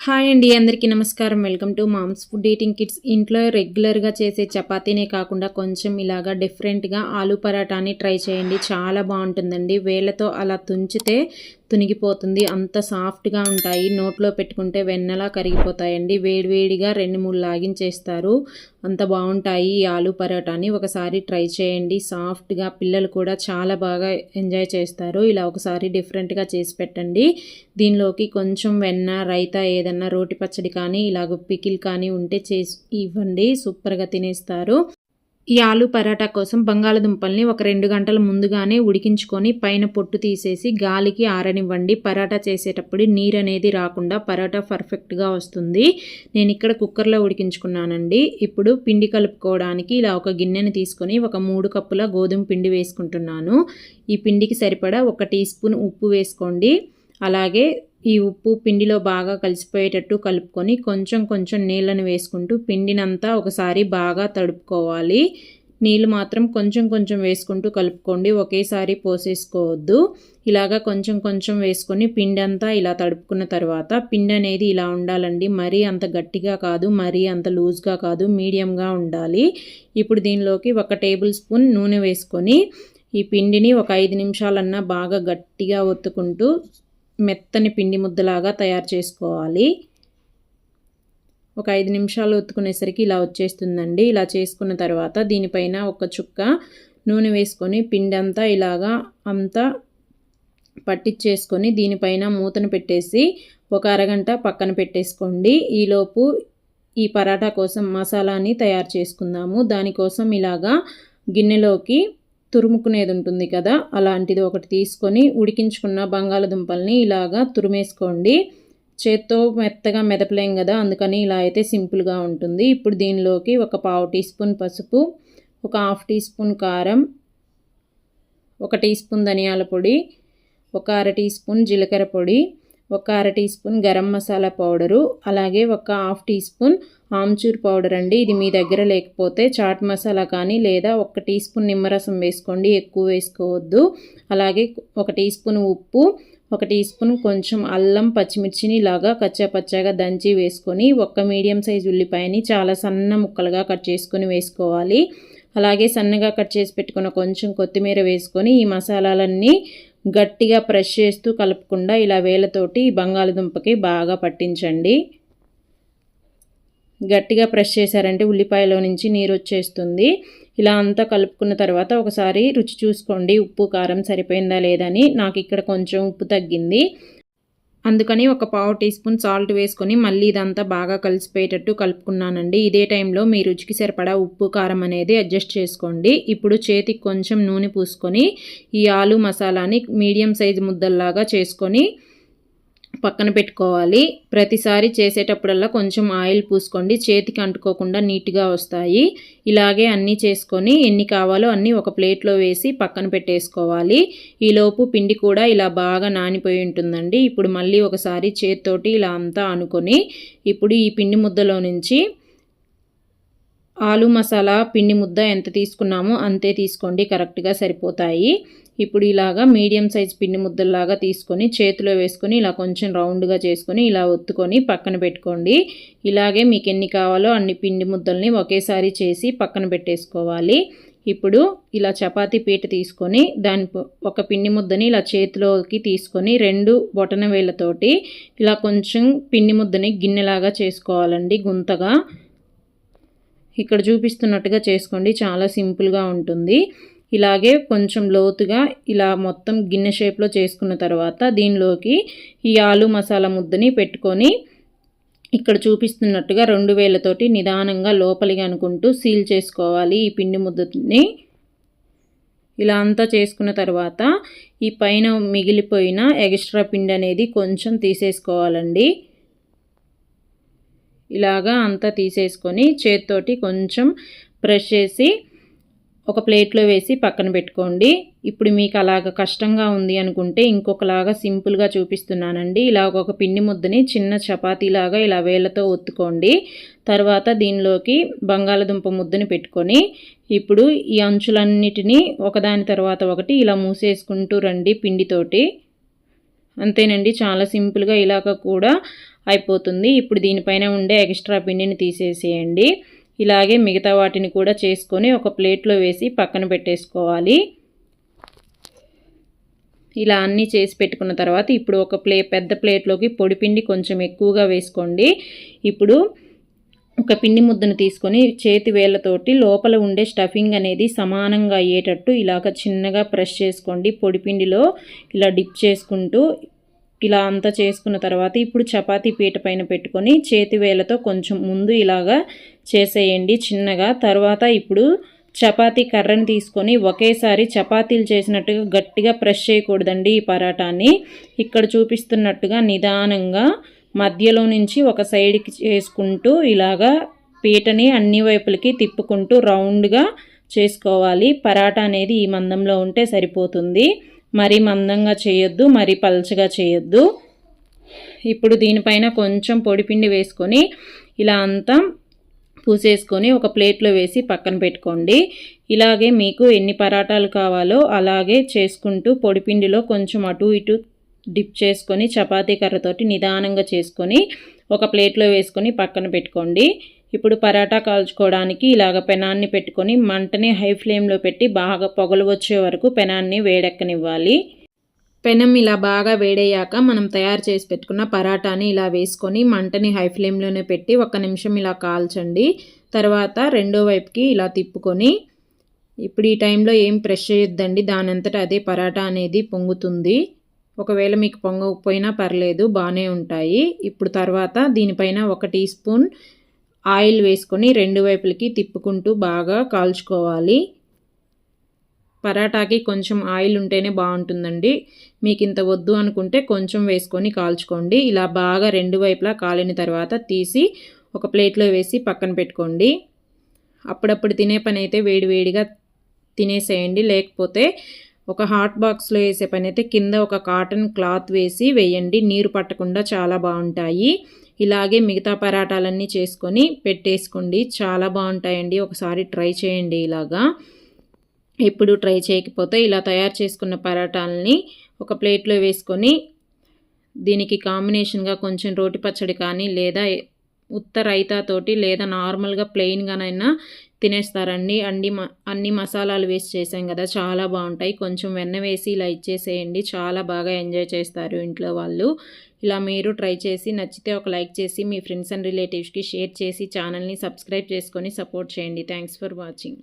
Hi అండి అందరికీ నమస్కారం. Welcome to moms food eating kids. ఇంట్లో రెగ్యులర్గా చేసే చపాతీనే కాకుండా కొంచెం ఇలాగా డిఫరెంట్గా ఆలు పరాటాని ట్రై చేయండి. చాలా బాగుంటుందండి. వేళ్ళతో అలా తుంచితే తునిగిపోతుంది. అంత సాఫ్ట్గా ఉంటాయి. నోట్లో పెట్టుకుంటే వెన్నలా కరిగిపోతాయండి. వేడివేడిగా రెండు మూడు లాగించేస్తారు. అంత బాగుంటాయి ఈ ఆలు పరోటాని. ఒకసారి ట్రై చేయండి. సాఫ్ట్గా పిల్లలు కూడా చాలా బాగా ఎంజాయ్ చేస్తారు. ఇలా ఒకసారి డిఫరెంట్గా చేసి పెట్టండి. దీనిలోకి కొంచెం వెన్న రైతా ఏదన్నా రోటి పచ్చడి కానీ ఇలాగ పికిల్ కానీ ఉంటే చేసి ఇవ్వండి. సూపర్గా తినేస్తారు. ఈ ఆలు పరాటా కోసం బంగాళదుంపల్ని ఒక రెండు గంటల ముందుగానే ఉడికించుకొని పైన పొట్టు తీసేసి గాలికి ఆరనివ్వండి. పరాటా చేసేటప్పుడు నీరు అనేది రాకుండా పరాటా పర్ఫెక్ట్గా వస్తుంది. నేను ఇక్కడ కుక్కర్లో ఉడికించుకున్నానండి. ఇప్పుడు పిండి కలుపుకోవడానికి ఇలా ఒక గిన్నెని తీసుకొని ఒక మూడు కప్పుల గోధుమ పిండి వేసుకుంటున్నాను. ఈ పిండికి సరిపడా ఒక టీ స్పూన్ ఉప్పు వేసుకోండి. అలాగే ఈ ఉప్పు పిండిలో బాగా కలిసిపోయేటట్టు కలుపుకొని కొంచెం కొంచెం నీళ్ళని వేసుకుంటూ పిండినంతా ఒకసారి బాగా తడుపుకోవాలి. నీళ్ళు మాత్రం కొంచెం కొంచెం వేసుకుంటూ కలుపుకోండి. ఒకేసారి పోసేసుకోవద్దు. ఇలాగా కొంచెం కొంచెం వేసుకొని పిండి అంతా ఇలా తడుపుకున్న తర్వాత పిండి అనేది ఇలా ఉండాలండి. మరీ అంత గట్టిగా కాదు మరీ అంత లూజ్గా కాదు మీడియంగా ఉండాలి. ఇప్పుడు దీనిలోకి ఒక టేబుల్ స్పూన్ నూనె వేసుకొని ఈ పిండిని ఒక ఐదు నిమిషాలన్నా బాగా గట్టిగా ఒత్తుకుంటూ మెత్తని పిండి ముద్దలాగా తయారు చేసుకోవాలి. ఒక ఐదు నిమిషాలు ఉత్తుకునేసరికి ఇలా వచ్చేస్తుందండి. ఇలా చేసుకున్న తర్వాత దీనిపైన ఒక చుక్క నూనె వేసుకొని పిండి అంతా ఇలాగా అంతా పట్టించేసుకొని దీనిపైన మూతను పెట్టేసి ఒక అరగంట పక్కన పెట్టేసుకోండి. ఈలోపు ఈ పరాటా కోసం మసాలాని తయారు చేసుకుందాము. దానికోసం ఇలాగా గిన్నెలోకి తురుముకునేది ఉంటుంది కదా అలాంటిది ఒకటి తీసుకొని ఉడికించుకున్న బంగాళదుంపల్ని ఇలాగా తురిమేసుకోండి. చేత్తో మెత్తగా మెదపలేం కదా అందుకని ఇలా అయితే సింపుల్గా ఉంటుంది. ఇప్పుడు దీనిలోకి ఒక పావు టీ స్పూన్ పసుపు ఒక హాఫ్ టీ స్పూన్ కారం ఒక టీ స్పూన్ ధనియాల పొడి ఒక అర టీ స్పూన్ జీలకర్ర పొడి ఒక అర teaspoon garam masala powder అలాగే ఒక half teaspoon amchur powder అండి. ఇది మీ దగ్గర లేకపోతే చాట్ మసాలా కానీ లేదా ఒక టీ స్పూన్ నిమ్మరసం వేసుకోండి ఎక్కువ వేసుకోవద్దు. అలాగే ఒక టీ స్పూన్ ఉప్పు ఒక టీ స్పూన్ కొంచెం అల్లం పచ్చిమిర్చిని ఇలాగా కచ్చాపచ్చాగా దంచి వేసుకొని ఒక్క మీడియం సైజ్ ఉల్లిపాయని చాలా సన్న ముక్కలుగా కట్ చేసుకొని వేసుకోవాలి. అలాగే సన్నగా కట్ చేసి పెట్టుకున్న కొంచెం కొత్తిమీర వేసుకొని ఈ మసాలాలన్నీ గట్టిగా ప్రెష్ చేస్తూ కలపకుండా ఇలా వేలతోటి బంగాళదుంపకి బాగా పట్టించండి. గట్టిగా ప్రెస్ చేశారంటే ఉల్లిపాయలో నుంచి నీరు వచ్చేస్తుంది. ఇలా అంతా కలుపుకున్న తర్వాత ఒకసారి రుచి చూసుకోండి. ఉప్పు కారం సరిపోయిందా లేదని నాకు ఇక్కడ కొంచెం ఉప్పు తగ్గింది. అందుకని ఒక పావు టీ స్పూన్ సాల్ట్ వేసుకొని మళ్ళీ ఇదంతా బాగా కలిసిపోయేటట్టు కలుపుకున్నానండి. ఇదే టైంలో మీ రుచికి సరిపడా ఉప్పు కారం అనేది అడ్జస్ట్ చేసుకోండి. ఇప్పుడు చేతికి కొంచెం నూనె పూసుకొని ఈ ఆలు మసాలాని మీడియం సైజు ముద్దల్లాగా చేసుకొని పక్కన పెట్టుకోవాలి. ప్రతిసారి చేసేటప్పుడల్లా కొంచెం ఆయిల్ పూసుకోండి. చేతికి అంటుకోకుండా నీట్గా వస్తాయి. ఇలాగే అన్నీ చేసుకొని ఎన్ని కావాలో అన్నీ ఒక ప్లేట్లో వేసి పక్కన పెట్టేసుకోవాలి. ఈలోపు పిండి కూడా ఇలా బాగా నానిపోయి ఉంటుందండి. ఇప్పుడు మళ్ళీ ఒకసారి చేతితోటి ఇలా అంతా అనుకొని ఇప్పుడు ఈ పిండి ముద్దలో నుంచి ఆలు మసాలా పిండి ముద్ద ఎంత తీసుకున్నామో అంతే తీసుకోండి. కరెక్ట్గా సరిపోతాయి. ఇప్పుడు ఇలాగా మీడియం సైజ్ పిండి ముద్దల్లాగా తీసుకొని చేతిలో వేసుకొని ఇలా కొంచెం రౌండ్గా చేసుకొని ఇలా ఒత్తుకొని పక్కన పెట్టుకోండి. ఇలాగే మీకు ఎన్ని కావాలో అన్ని పిండి ముద్దల్ని ఒకేసారి చేసి పక్కన పెట్టేసుకోవాలి. ఇప్పుడు ఇలా చపాతీ పీట తీసుకొని దాని ఒక పిండి ముద్దని ఇలా చేతిలోకి తీసుకొని రెండు బొటన వేళ్ళతోటి ఇలా కొంచెం పిండి ముద్దని గిన్నెలాగా చేసుకోవాలండి గుంతగా. ఇక్కడ చూపిస్తున్నట్టుగా చేసుకోండి చాలా సింపుల్గా ఉంటుంది. ఇలాగే కొంచెం లోతుగా ఇలా మొత్తం గిన్నె షేప్లో చేసుకున్న తర్వాత దీనిలోకి ఈ ఆలు మసాలా ముద్దని పెట్టుకొని ఇక్కడ చూపిస్తున్నట్టుగా రెండు వేలతోటి నిదానంగా లోపలిగా అనుకుంటూ సీల్ చేసుకోవాలి ఈ పిండి ముద్దని. ఇలా అంతా చేసుకున్న తర్వాత ఈ పైన మిగిలిపోయిన ఎక్స్ట్రా పిండి అనేది కొంచెం తీసేసుకోవాలండి. ఇలాగా అంతా తీసేసుకొని చేతితోటి కొంచెం ప్రెష్ చేసి ఒక ప్లేట్లో వేసి పక్కన పెట్టుకోండి. ఇప్పుడు మీకు అలాగ కష్టంగా ఉంది అనుకుంటే ఇంకొకలాగా సింపుల్గా చూపిస్తున్నానండి. ఇలాగ ఒక పిండి ముద్దని చిన్న చపాతీలాగా ఇలా వేళ్ళతో ఒత్తుకోండి. తర్వాత దీనిలోకి బంగాళదుంప ముద్దని పెట్టుకొని ఇప్పుడు ఈ అంచులన్నిటినీ ఒకదాని తర్వాత ఒకటి ఇలా మూసేసుకుంటూ రండి పిండితోటి. అంతేనండి చాలా సింపుల్గా ఇలాగ కూడా అయిపోతుంది. ఇప్పుడు దీనిపైన ఉండే ఎక్స్ట్రా పిండిని తీసేసేయండి. ఇలాగే మిగతా వాటిని కూడా చేసుకొని ఒక ప్లేట్లో వేసి పక్కన పెట్టేసుకోవాలి. ఇలా అన్నీ చేసి పెట్టుకున్న తర్వాత ఇప్పుడు ఒక ప్లే పెద్ద ప్లేట్లోకి పొడిపిండి కొంచెం ఎక్కువగా వేసుకోండి. ఇప్పుడు ఒక పిండి ముద్దను తీసుకొని చేతి వేళ్ళతోటి లోపల ఉండే స్టఫింగ్ అనేది సమానంగా అయ్యేటట్టు ఇలాగ చిన్నగా ప్రెస్ చేసుకోండి. పొడిపిండిలో ఇలా డిప్ చేసుకుంటూ ఇలా అంతా చేసుకున్న తర్వాత ఇప్పుడు చపాతీ పీట పైన పెట్టుకొని చేతి వేలతో కొంచెం ముందు ఇలాగా చేసేయండి చిన్నగా. తర్వాత ఇప్పుడు చపాతీ కర్రని తీసుకొని ఒకేసారి చపాతీలు చేసినట్టుగా గట్టిగా ప్రెస్ చేయకూడదండి ఈ పరాటాన్ని ఇక్కడ చూపిస్తున్నట్టుగా నిదానంగా మధ్యలో నుంచి ఒక సైడ్కి చేసుకుంటూ ఇలాగా పీటని అన్ని వైపులకి తిప్పుకుంటూ రౌండ్గా చేసుకోవాలి. పరాటా అనేది ఈ మందంలో ఉంటే సరిపోతుంది. మరీ మందంగా చేయొద్దు మరీ పల్చగా చేయొద్దు. ఇప్పుడు దీనిపైన కొంచెం పొడిపిండి వేసుకొని ఇలా అంతా పూసేసుకొని ఒక ప్లేట్లో వేసి పక్కన పెట్టుకోండి. ఇలాగే మీకు ఎన్ని పరాటాలు కావాలో అలాగే చేసుకుంటూ పొడిపిండిలో కొంచెం అటు ఇటు డిప్ చేసుకొని చపాతీ కర్రతోటి నిదానంగా చేసుకొని ఒక ప్లేట్లో వేసుకొని పక్కన పెట్టుకోండి. ఇప్పుడు పరాటా కాల్చుకోవడానికి ఇలాగ పెనాన్ని పెట్టుకొని మంటని హై ఫ్లేమ్లో పెట్టి బాగా పొగలు వచ్చే వరకు పెనాన్ని వేడెక్కనివ్వాలి. పెనం ఇలా బాగా వేడయ్యాక మనం తయారు చేసి పెట్టుకున్న పరాటాని ఇలా వేసుకొని మంటని హై ఫ్లేమ్లోనే పెట్టి ఒక నిమిషం ఇలా కాల్చండి. తర్వాత రెండో వైపుకి ఇలా తిప్పుకొని ఇప్పుడు ఈ టైంలో ఏం ప్రెష్ చేయొద్దండి దానంతటా అదే పరాటా అనేది పొంగుతుంది. ఒకవేళ మీకు పొంగకపోయినా పర్లేదు బాగానే ఉంటాయి. ఇప్పుడు తర్వాత దీనిపైన ఒక టీ స్పూన్ ఆయిల్ వేసుకొని రెండు వైపులకి తిప్పుకుంటూ బాగా కాల్చుకోవాలి. పరాటాకి కొంచెం ఆయిల్ ఉంటేనే బాగుంటుందండి. మీకు ఇంత వద్దు అనుకుంటే కొంచెం వేసుకొని కాల్చుకోండి. ఇలా బాగా రెండు వైపులా కాలిన తర్వాత తీసి ఒక ప్లేట్లో వేసి పక్కన పెట్టుకోండి. అప్పుడప్పుడు తినే పని అయితే వేడివేడిగా తినేసేయండి. లేకపోతే ఒక హాట్ బాక్స్లో వేసే పని అయితే కింద ఒక కాటన్ క్లాత్ వేసి వేయండి. నీరు పట్టకుండా చాలా బాగుంటాయి. ఇలాగే మిగతా పరాటాలన్నీ చేసుకొని పెట్టేసుకోండి. చాలా బాగుంటాయండి. ఒకసారి ట్రై చేయండి ఇలాగా. ఎప్పుడు ట్రై చేయకపోతే ఇలా తయారు చేసుకున్న పరాటాలని ఒక ప్లేట్లో వేసుకొని దీనికి కాంబినేషన్గా కొంచెం రోటి పచ్చడి కానీ లేదా ఉత్త రైతాతోటి లేదా నార్మల్గా ప్లెయిన్గానైనా తినేస్తారండి అన్ని అన్ని మసాలాలు వేసి చేసాం కదా చాలా బాగుంటాయి. కొంచెం వెన్న వేసి ఇలా ఇచ్చేసేయండి. చాలా బాగా ఎంజాయ్ చేస్తారు ఇంట్లో వాళ్ళు. ఇలా మీరు ట్రై చేసి నచ్చితే ఒక లైక్ చేసి మీ ఫ్రెండ్స్ అండ్ రిలేటివ్స్కి షేర్ చేసి ఛానల్ని సబ్స్క్రైబ్ చేసుకొని సపోర్ట్ చేయండి. Thanks for watching.